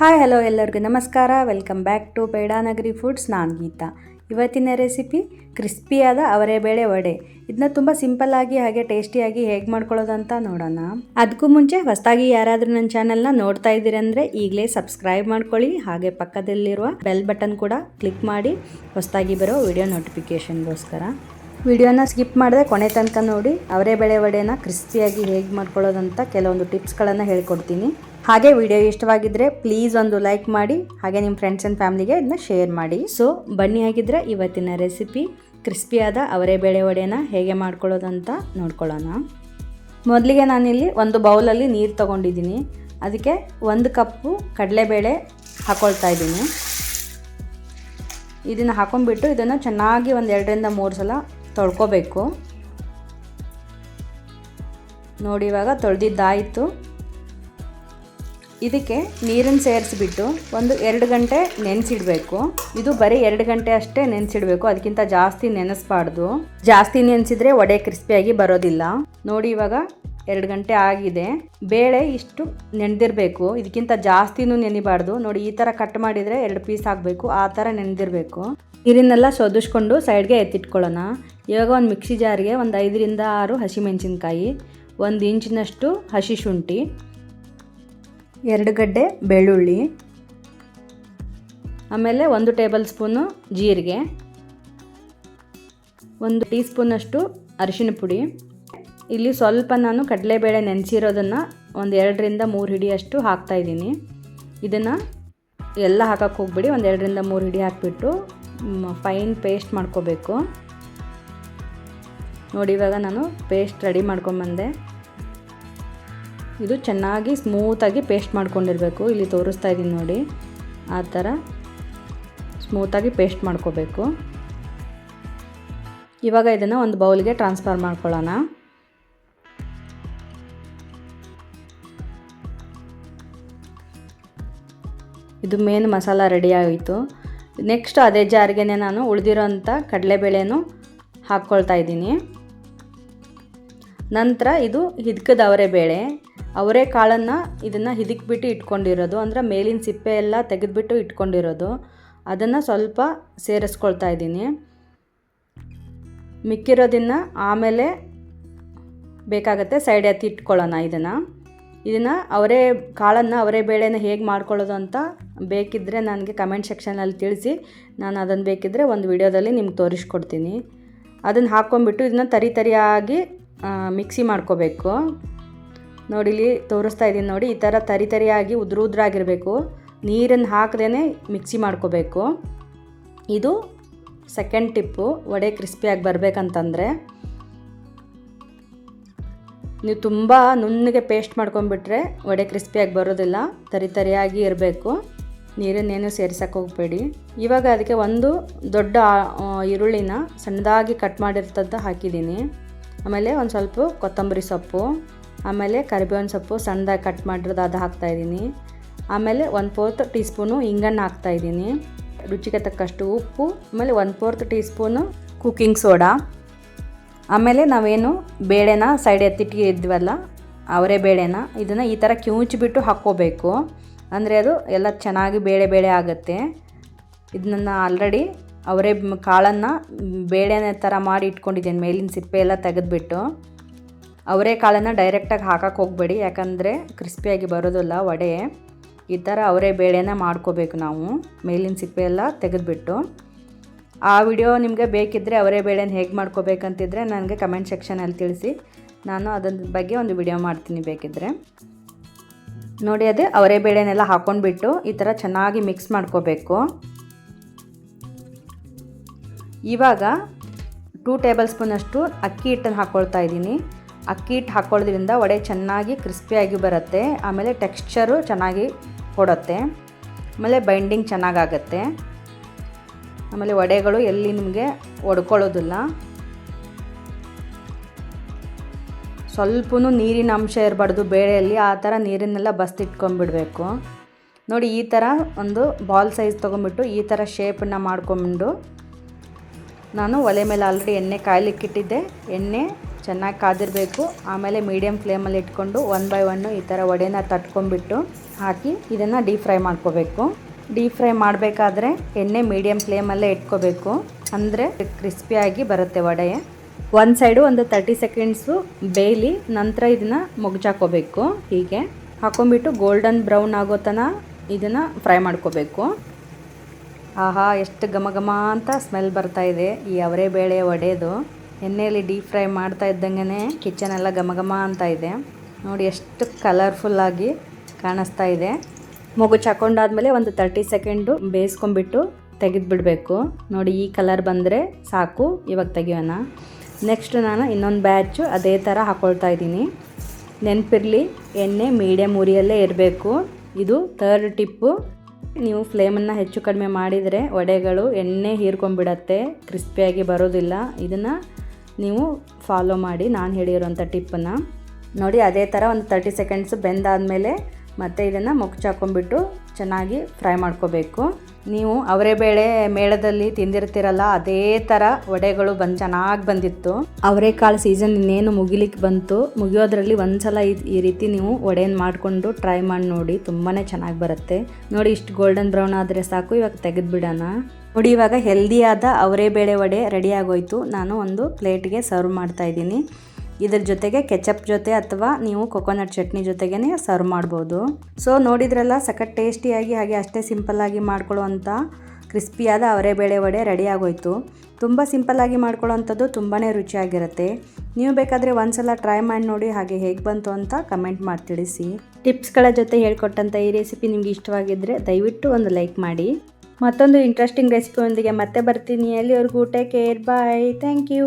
Hi, hello ಎಲ್ಲರಿಗೂ ನಮಸ್ಕಾರ. Welcome back to Pedanagari foods. ನಾನು ಗೀತಾ. ಇವತ್ತಿನ ರೆಸಿಪಿ ಕ್ರಿಸ್ಪಿಯಾದ ಅವರೆಬೇಳೆ ವಡೆ. ಇದನ್ನ ತುಂಬ ಸಿಂಪಲ್ಲಾಗಿ ಹಾಗೆ ಟೇಸ್ಟಿಯಾಗಿ ಹೇಗೆ ಮಾಡ್ಕೊಳ್ಳೋದು ಅಂತ ನೋಡೋಣ. ಅದಕ್ಕೂ ಮುಂಚೆ ಹೊಸದಾಗಿ ಯಾರಾದರೂ ನನ್ನ ಚಾನಲ್ನ ನೋಡ್ತಾ ಇದ್ದೀರಂದರೆ ಈಗಲೇ ಸಬ್ಸ್ಕ್ರೈಬ್ ಮಾಡ್ಕೊಳ್ಳಿ. ಹಾಗೆ ಪಕ್ಕದಲ್ಲಿರುವ ಬೆಲ್ ಬಟನ್ ಕೂಡ ಕ್ಲಿಕ್ ಮಾಡಿ ಹೊಸದಾಗಿ ಬರೋ ವಿಡಿಯೋ ನೋಟಿಫಿಕೇಷನ್ಗೋಸ್ಕರ. ವಿಡಿಯೋನ ಸ್ಕಿಪ್ ಮಾಡದೆ ಕೊನೆ ತನಕ ನೋಡಿ, ಅವರೇ ಬೆಳೆ ವಡೆನ ಕ್ರಿಸ್ಪಿಯಾಗಿ ಹೇಗೆ ಮಾಡ್ಕೊಳ್ಳೋದಂತ ಕೆಲವೊಂದು ಟಿಪ್ಸ್ಗಳನ್ನು ಹೇಳ್ಕೊಡ್ತೀನಿ. ಹಾಗೆ ವಿಡಿಯೋ ಇಷ್ಟವಾಗಿದ್ದರೆ ಪ್ಲೀಸ್ ಒಂದು ಲೈಕ್ ಮಾಡಿ, ಹಾಗೆ ನಿಮ್ಮ ಫ್ರೆಂಡ್ಸ್ ಆ್ಯಂಡ್ ಫ್ಯಾಮಿಲಿಗೆ ಇದನ್ನ ಶೇರ್ ಮಾಡಿ. ಸೊ, ಬನ್ನಿ ಆಗಿದ್ದರೆ ಇವತ್ತಿನ ರೆಸಿಪಿ ಕ್ರಿಸ್ಪಿಯಾದ ಅವರೇ ಬೇಳೆ ವಡೆನ ಹೇಗೆ ಮಾಡ್ಕೊಳ್ಳೋದಂತ ನೋಡ್ಕೊಳ್ಳೋಣ. ಮೊದಲಿಗೆ ನಾನಿಲ್ಲಿ ಒಂದು ಬೌಲಲ್ಲಿ ನೀರು ತೊಗೊಂಡಿದ್ದೀನಿ. ಅದಕ್ಕೆ ಒಂದು ಕಪ್ಪು ಕಡಲೆಬೇಳೆ ಹಾಕೊಳ್ತಾ ಇದ್ದೀನಿ. ಇದನ್ನು ಹಾಕೊಂಡ್ಬಿಟ್ಟು ಇದನ್ನು ಚೆನ್ನಾಗಿ ಒಂದು ಎರಡರಿಂದ ಮೂರು ಸಲ ತೊಳ್ಕೊಬೇಕು. ನೋಡಿ, ಇವಾಗ ತೊಳೆದಿದ್ದಾಯಿತು. ಇದಕ್ಕೆ ನೀರನ್ನು ಸೇರಿಸ್ಬಿಟ್ಟು ಒಂದು ಎರಡು ಗಂಟೆ ನೆನೆಸಿಡಬೇಕು. ಇದು ಬರೀ ಎರಡು ಗಂಟೆ ಅಷ್ಟೇ ನೆನೆಸಿಡಬೇಕು. ಅದಕ್ಕಿಂತ ಜಾಸ್ತಿ ನೆನೆಸ್ಬಾರ್ದು. ಜಾಸ್ತಿ ನೆನೆಸಿದ್ರೆ ವಡೆ ಕ್ರಿಸ್ಪಿಯಾಗಿ ಬರೋದಿಲ್ಲ. ನೋಡಿ, ಇವಾಗ ಎರಡು ಗಂಟೆ ಆಗಿದೆ. ಬೇಳೆ ಇಷ್ಟು ನೆನೆದಿರಬೇಕು. ಇದಕ್ಕಿಂತ ಜಾಸ್ತಿನೂ ನೆನಿಬಾರ್ದು. ನೋಡಿ, ಈ ಥರ ಕಟ್ ಮಾಡಿದರೆ ಎರಡು ಪೀಸ್ ಹಾಕಬೇಕು ಆ ಥರ ನೆನೆದಿರಬೇಕು. ನೀರನ್ನೆಲ್ಲ ಸೋದಿಸ್ಕೊಂಡು ಸೈಡ್ಗೆ ಎತ್ತಿಟ್ಕೊಳ್ಳೋಣ. ಇವಾಗ ಒಂದು ಮಿಕ್ಸಿ ಜಾರಿಗೆ ಒಂದು ಐದರಿಂದ ಆರು ಹಸಿಮೆಣಸಿನ್ಕಾಯಿ ಒಂದು ಇಂಚಿನಷ್ಟು ಹಸಿ ಶುಂಠಿ, ಎರಡು ಗಡ್ಡೆ ಬೆಳ್ಳುಳ್ಳಿ, ಆಮೇಲೆ ಒಂದು ಟೇಬಲ್ ಸ್ಪೂನು ಜೀರಿಗೆ, ಒಂದು ಟೀ ಸ್ಪೂನಷ್ಟು ಅರಿಶಿನ ಪುಡಿ. ಇಲ್ಲಿ ಸ್ವಲ್ಪ ನಾನು ಕಡಲೆಬೇಳೆ ನೆನೆಸಿರೋದನ್ನು ಒಂದು ಎರಡರಿಂದ ಮೂರು ಹಿಡಿಯಷ್ಟು ಹಾಕ್ತಾಯಿದ್ದೀನಿ ಇದನ್ನು ಎಲ್ಲ ಹಾಕಕ್ಕೆ ಹೋಗ್ಬಿಡಿ, ಒಂದು ಎರಡರಿಂದ ಮೂರು ಹಿಡಿ ಹಾಕಿಬಿಟ್ಟು ಫೈನ್ ಪೇಸ್ಟ್ ಮಾಡ್ಕೋಬೇಕು. ನೋಡಿ, ಇವಾಗ ನಾನು ಪೇಸ್ಟ್ ರೆಡಿ ಮಾಡ್ಕೊಂಬಂದೆ ಇದು ಚೆನ್ನಾಗಿ ಸ್ಮೂತಾಗಿ ಪೇಸ್ಟ್ ಮಾಡ್ಕೊಂಡಿರಬೇಕು. ಇಲ್ಲಿ ತೋರಿಸ್ತಾ ಇದ್ದೀನಿ ನೋಡಿ. ಆ ಥರ ಸ್ಮೂತಾಗಿ ಪೇಸ್ಟ್ ಮಾಡ್ಕೋಬೇಕು. ಇವಾಗ ಇದನ್ನು ಒಂದು ಬೌಲ್ಗೆ ಟ್ರಾನ್ಸ್ಫರ್ ಮಾಡ್ಕೊಳ್ಳೋಣ. ಇದು ಮೇನ್ ಮಸಾಲ ರೆಡಿ ಆಯಿತು. ನೆಕ್ಸ್ಟ್ ಅದೇ ಜಾರಿಗೆ ನಾನು ಉಳಿದಿರೋಂಥ ಕಡಲೆಬೇಳೆನೂ ಹಾಕ್ಕೊಳ್ತಾ ಇದ್ದೀನಿ ನಂತರ ಇದು ಹಿದ್ಕದ ಅವರೆ ಬೇಳೆ. ಅವರೇ ಕಾಳನ್ನು ಇದನ್ನು ಹಿದಿಕ್ಬಿಟ್ಟು ಇಟ್ಕೊಂಡಿರೋದು. ಅಂದರೆ ಮೇಲಿನ ಸಿಪ್ಪೆ ಎಲ್ಲ ತೆಗೆದುಬಿಟ್ಟು ಇಟ್ಕೊಂಡಿರೋದು. ಅದನ್ನು ಸ್ವಲ್ಪ ಸೇರಿಸ್ಕೊಳ್ತಾ ಇದ್ದೀನಿ. ಮಿಕ್ಕಿರೋದನ್ನು ಆಮೇಲೆ ಬೇಕಾಗತ್ತೆ ಸೈಡ್ ಎತ್ತಿ ಇಟ್ಕೊಳ್ಳೋಣ ಇದನ್ನು. ಇದನ್ನು ಅವರೇ ಕಾಳನ್ನು ಅವರೇ ಬೇಳೆನ ಹೇಗೆ ಮಾಡ್ಕೊಳ್ಳೋದು ಅಂತ ಬೇಕಿದ್ದರೆ ನನಗೆ ಕಮೆಂಟ್ ಸೆಕ್ಷನಲ್ಲಿ ತಿಳಿಸಿ. ನಾನು ಅದನ್ನು ಬೇಕಿದ್ದರೆ ಒಂದು ವಿಡಿಯೋದಲ್ಲಿ ನಿಮ್ಗೆ ತೋರಿಸ್ಕೊಡ್ತೀನಿ. ಅದನ್ನು ಹಾಕ್ಕೊಂಬಿಟ್ಟು ಇದನ್ನು ತರಿ ತರಿಯಾಗಿ ಮಿಕ್ಸಿ ಮಾಡ್ಕೋಬೇಕು. ನೋಡಿ ಇಲ್ಲಿ ತೋರಿಸ್ತಾ ಇದ್ದೀನಿ ನೋಡಿ, ಈ ಥರ ತರಿ ತರಿಯಾಗಿ ಉದ್ರ ಉದ್ರಾಗಿರಬೇಕು. ನೀರನ್ನು ಹಾಕದೇ ಮಿಕ್ಸಿ ಮಾಡ್ಕೋಬೇಕು. ಇದು ಸೆಕೆಂಡ್ ಟಿಪ್ಪು ವಡೆ ಕ್ರಿಸ್ಪಿಯಾಗಿ ಬರಬೇಕಂತಂದರೆ. ನೀವು ತುಂಬ ನುಣ್ಣಗೆ ಪೇಸ್ಟ್ ಮಾಡ್ಕೊಂಡ್ಬಿಟ್ರೆ ವಡೆ ಕ್ರಿಸ್ಪಿಯಾಗಿ ಬರೋದಿಲ್ಲ, ತರಿ ತರಿಯಾಗಿ ಇರಬೇಕು. ನೀರನ್ನೇನು ಸೇರಿಸೋಕೆ ಹೋಗಬೇಡಿ. ಇವಾಗ ಅದಕ್ಕೆ ಒಂದು ದೊಡ್ಡ ಈರುಳ್ಳಿನ ಸಣ್ಣದಾಗಿ ಕಟ್ ಮಾಡಿರ್ತದ್ದು ಹಾಕಿದ್ದೀನಿ. ಆಮೇಲೆ ಒಂದು ಸ್ವಲ್ಪ ಕೊತ್ತಂಬರಿ ಸೊಪ್ಪು, ಆಮೇಲೆ ಕರಿಬೇವಿನ ಸೊಪ್ಪು ಸಣ್ಣದಾಗಿ ಕಟ್ ಮಾಡಿರೋದು ಅದು ಹಾಕ್ತಾಯಿದ್ದೀನಿ ಆಮೇಲೆ ಒನ್ ಫೋರ್ತ್ ಟೀ ಸ್ಪೂನು ಹಿಂಗನ್ನು ಹಾಕ್ತಾಯಿದ್ದೀನಿ ರುಚಿಗೆ ತಕ್ಕಷ್ಟು ಉಪ್ಪು, ಆಮೇಲೆ one fourth teaspoon cooking soda ಆಮೇಲೆ ನಾವೇನು ಬೇಳೆನ ಸೈಡ್ ಎತ್ತಿಟ್ಟಿದ್ವಲ್ಲ ಅವರೇ ಬೇಳೆನ, ಇದನ್ನು ಈ ಥರ ಕಿವುಚಿಬಿಟ್ಟು ಹಾಕ್ಕೋಬೇಕು. ಅಂದರೆ ಅದು ಎಲ್ಲ ಚೆನ್ನಾಗಿ ಬೇಳೆ ಬೇಳೆ ಆಗುತ್ತೆ. ಇದನ್ನ ಆಲ್ರೆಡಿ ಅವರೇ ಕಾಳನ್ನು ಬೇಳೆನ ಥರ ಮಾಡಿ ಇಟ್ಕೊಂಡಿದ್ದೀನಿ, ಮೇಲಿನ ಸಿಪ್ಪೆ ಎಲ್ಲ ತೆಗೆದುಬಿಟ್ಟು. ಅವರೇ ಕಾಳನ್ನು ಡೈರೆಕ್ಟಾಗಿ ಹಾಕೋಕೆ ಹೋಗಬೇಡಿ, ಯಾಕಂದರೆ ಕ್ರಿಸ್ಪಿಯಾಗಿ ಬರೋದಿಲ್ಲ ವಡೆ. ಈ ಥರ ಅವರೇ ಬೇಳೆನ ಮಾಡ್ಕೋಬೇಕು ನಾವು, ಮೇಲಿನ ಸಿಪ್ಪೆ ಎಲ್ಲ ತೆಗೆದುಬಿಟ್ಟು. ಆ ವಿಡಿಯೋ ನಿಮಗೆ ಬೇಕಿದ್ದರೆ ಅವರೇ ಬೇಳೆನ ಹೇಗೆ ಮಾಡ್ಕೋಬೇಕಂತಿದ್ರೆ ನನಗೆ ಕಮೆಂಟ್ ಸೆಕ್ಷನಲ್ಲಿ ತಿಳಿಸಿ. ನಾನು ಅದರ ಬಗ್ಗೆ ಒಂದು ವಿಡಿಯೋ ಮಾಡ್ತೀನಿ ಬೇಕಿದ್ದರೆ ನೋಡಿ ಅದೇ ಅವರೇ ಬೇಳೆನೆಲ್ಲ ಹಾಕ್ಕೊಂಡ್ಬಿಟ್ಟು ಈ ಥರ ಚೆನ್ನಾಗಿ ಮಿಕ್ಸ್ ಮಾಡ್ಕೋಬೇಕು. ಇವಾಗ ಟೂ ಟೇಬಲ್ ಸ್ಪೂನಷ್ಟು ಅಕ್ಕಿ ಹಿಟ್ಟನ್ನು ಹಾಕ್ಕೊಳ್ತಾ ಇದ್ದೀನಿ. ಅಕ್ಕಿ ಹಿಟ್ಟು ಹಾಕ್ಕೊಳ್ಳೋದ್ರಿಂದ ವಡೆ ಚೆನ್ನಾಗಿ ಕ್ರಿಸ್ಪಿಯಾಗಿ ಬರುತ್ತೆ. ಆಮೇಲೆ ಟೆಕ್ಸ್ಚರು ಚೆನ್ನಾಗಿ ಕೊಡುತ್ತೆ. ಆಮೇಲೆ ಬೈಂಡಿಂಗ್ ಚೆನ್ನಾಗಾಗತ್ತೆ. ಆಮೇಲೆ ವಡೆಗಳು ಎಲ್ಲಿ ನಿಮಗೆ ಒಡ್ಕೊಳ್ಳೋದಿಲ್ಲ. ಸ್ವಲ್ಪನೂ ನೀರಿನ ಅಂಶ ಇರಬಾರ್ದು ಬೇಳೆಯಲ್ಲಿ, ಆ ಥರ ನೀರನ್ನೆಲ್ಲ ಬಸ್ತಿಟ್ಕೊಂಡ್ಬಿಡಬೇಕು. ನೋಡಿ ಈ ಥರ ಒಂದು ಬಾಲ್ ಸೈಜ್ ತೊಗೊಂಬಿಟ್ಟು ಈ ಥರ ಶೇಪನ್ನು ಮಾಡ್ಕೊಂಬಿಟ್ಟು ನಾನು ಒಲೆ ಮೇಲೆ ಆಲ್ರೆಡಿ ಎಣ್ಣೆ ಕಾಯಲಿಕ್ಕಿಟ್ಟಿದ್ದೆ ಎಣ್ಣೆ ಚೆನ್ನಾಗಿ ಕಾದಿರಬೇಕು. ಆಮೇಲೆ ಮೀಡಿಯಮ್ ಫ್ಲೇಮಲ್ಲಿ ಇಟ್ಕೊಂಡು ಒನ್ ಬೈ ಒನ್ನು ಈ ಥರ ವಡೆನ ತಟ್ಕೊಂಡ್ಬಿಟ್ಟು ಹಾಕಿ ಇದನ್ನು ಡೀಪ್ ಫ್ರೈ ಮಾಡ್ಕೋಬೇಕು. ಡೀಪ್ ಫ್ರೈ ಮಾಡಬೇಕಾದ್ರೆ ಎಣ್ಣೆ ಮೀಡಿಯಮ್ ಫ್ಲೇಮಲ್ಲೇ ಇಟ್ಕೋಬೇಕು. ಅಂದರೆ ಕ್ರಿಸ್ಪಿಯಾಗಿ ಬರುತ್ತೆ ವಡೆ. ಒಂದು ಸೈಡು ಒಂದು ತರ್ಟಿ ಸೆಕೆಂಡ್ಸು ಬೇಯಲಿ ನಂತರ ಇದನ್ನು ಮುಗ್ಜಾಕೋಬೇಕು. ಹೀಗೆ ಹಾಕೊಂಡ್ಬಿಟ್ಟು ಗೋಲ್ಡನ್ ಬ್ರೌನ್ ಆಗೋ ತನಕ ಇದನ್ನು ಫ್ರೈ ಮಾಡ್ಕೋಬೇಕು. ಆಹಾ, ಎಷ್ಟು ಘಮ ಘಮ ಅಂತ ಸ್ಮೆಲ್ ಬರ್ತಾ ಇದೆ. ಈ ಅವರೆ ಬೇಳೆ ಒಡೆದು ಎಣ್ಣೆಯಲ್ಲಿ ಡೀಪ್ ಫ್ರೈ ಮಾಡ್ತಾ ಇದ್ದಂಗೆ ಕಿಚನ್ ಎಲ್ಲ ಘಮ ಘಮ ಅಂತ ಇದೆ. ನೋಡಿ ಎಷ್ಟು ಕಲರ್ಫುಲ್ಲಾಗಿ ಕಾಣಿಸ್ತಾ ಇದೆ. ಮಗು ಚಾಕೊಂಡಾದ್ಮೇಲೆ ಒಂದು ತರ್ಟಿ ಸೆಕೆಂಡು ಬೇಯಿಸ್ಕೊಂಬಿಟ್ಟು ತೆಗೆದುಬಿಡಬೇಕು. ನೋಡಿ ಈ ಕಲರ್ ಬಂದರೆ ಸಾಕು, ಇವಾಗ ತೆಗಿಯೋಣ. ನೆಕ್ಸ್ಟ್ ನಾನು ಇನ್ನೊಂದು ಬ್ಯಾಚು ಅದೇ ಥರ ಹಾಕ್ಕೊಳ್ತಾ ಇದ್ದೀನಿ. ನೆನಪಿರಲಿ, ಎಣ್ಣೆ ಮೀಡಿಯಮ್ ಉರಿಯಲ್ಲೇ ಇರಬೇಕು. ಇದು ಥರ್ಡ್ ಟಿಪ್ಪು ನೀವು ಫ್ಲೇಮನ್ನು ಹೆಚ್ಚು ಕಡಿಮೆ ಮಾಡಿದರೆ ವಡೆಗಳು ಎಣ್ಣೆ ಹೀರ್ಕೊಂಡ್ಬಿಡತ್ತೆ, ಕ್ರಿಸ್ಪಿಯಾಗಿ ಬರೋದಿಲ್ಲ. ಇದನ್ನು ನೀವು ಫಾಲೋ ಮಾಡಿ, ನಾನು ಹೇಳಿರೋಂಥ ಟಿಪ್ಪನ್ನು. ನೋಡಿ, ಅದೇ ಥರ ಒಂದು ತರ್ಟಿ ಸೆಕೆಂಡ್ಸ್ ಬೆಂದಾದಮೇಲೆ ಮತ್ತೆ ಇದನ್ನು ಮುಗ್ಚಾಕೊಂಡ್ಬಿಟ್ಟು ಚೆನ್ನಾಗಿ ಫ್ರೈ ಮಾಡ್ಕೋಬೇಕು. ನೀವು ಅವರೆಬೇಳೆ ಮೇಳದಲ್ಲಿ ತಿಂದಿರ್ತೀರಲ್ಲ, ಅದೇ ಥರ ವಡೆಗಳು ಬಂದು ಚೆನ್ನಾಗಿ ಬಂದಿತ್ತು. ಅವರೆಕಾಳು ಸೀಸನ್ ಇನ್ನೇನು ಮುಗಿಲಿಕ್ಕೆ ಬಂತು. ಮುಗಿಯೋದ್ರಲ್ಲಿ ಒಂದ್ಸಲ ಈ ರೀತಿ ನೀವು ವಡೆನ ಮಾಡಿಕೊಂಡು ಟ್ರೈ ಮಾಡಿ ನೋಡಿ ತುಂಬಾ ಚೆನ್ನಾಗಿ ಬರುತ್ತೆ. ನೋಡಿ ಇಷ್ಟು ಗೋಲ್ಡನ್ ಬ್ರೌನ್ ಆದರೆ ಸಾಕು, ಇವಾಗ ತೆಗೆದುಬಿಡೋಣ ನೋಡಿ ಇವಾಗ ಹೆಲ್ದಿಯಾದ ಅವರೆಬೇಳೆ ವಡೆ ರೆಡಿ ನಾನು ಒಂದು ಪ್ಲೇಟ್ಗೆ ಸರ್ವ್ ಮಾಡ್ತಾ ಇದ್ದೀನಿ. ಇದ್ರ ಜೊತೆಗೆ ಕೆಚಪ್ ಜೊತೆ ಅಥವಾ ನೀವು ಕೊಕೊನಟ್ ಚಟ್ನಿ ಜೊತೆಗೇ ಸರ್ವ್ ಮಾಡ್ಬೋದು. ಸೊ ನೋಡಿದ್ರಲ್ಲ, ಸಖತ್ ಟೇಸ್ಟಿಯಾಗಿ ಹಾಗೆ ಅಷ್ಟೇ ಸಿಂಪಲ್ಲಾಗಿ ಮಾಡ್ಕೊಳ್ಳೋವಂಥ ಕ್ರಿಸ್ಪಿಯಾದ ಅವರೆಬೇಳೆ ವಡೆ ರೆಡಿ ಆಗೋಯ್ತು. ತುಂಬ ಸಿಂಪಲ್ಲಾಗಿ ಮಾಡ್ಕೊಳ್ಳೋವಂಥದ್ದು ತುಂಬಾ ರುಚಿಯಾಗಿರುತ್ತೆ. ನೀವು ಬೇಕಾದರೆ ಒಂದ್ಸಲ ಟ್ರೈ ಮಾಡಿ ನೋಡಿ ಹಾಗೆ ಹೇಗೆ ಬಂತು ಅಂತ ಕಮೆಂಟ್ ಮಾಡಿ ತಿಳಿಸಿ. ಟಿಪ್ಸ್ಗಳ ಜೊತೆ ಹೇಳ್ಕೊಟ್ಟಂಥ ಈ ರೆಸಿಪಿ ನಿಮ್ಗೆ ಇಷ್ಟವಾಗಿದ್ದರೆ ದಯವಿಟ್ಟು ಒಂದು ಲೈಕ್ ಮಾಡಿ. ಮತ್ತೊಂದು ಇಂಟ್ರೆಸ್ಟಿಂಗ್ ರೆಸಿಪಿಯೊಂದಿಗೆ ಮತ್ತೆ ಬರ್ತೀನಿ. ಎಲ್ಲಿವರೆಗೂ take care bye thank you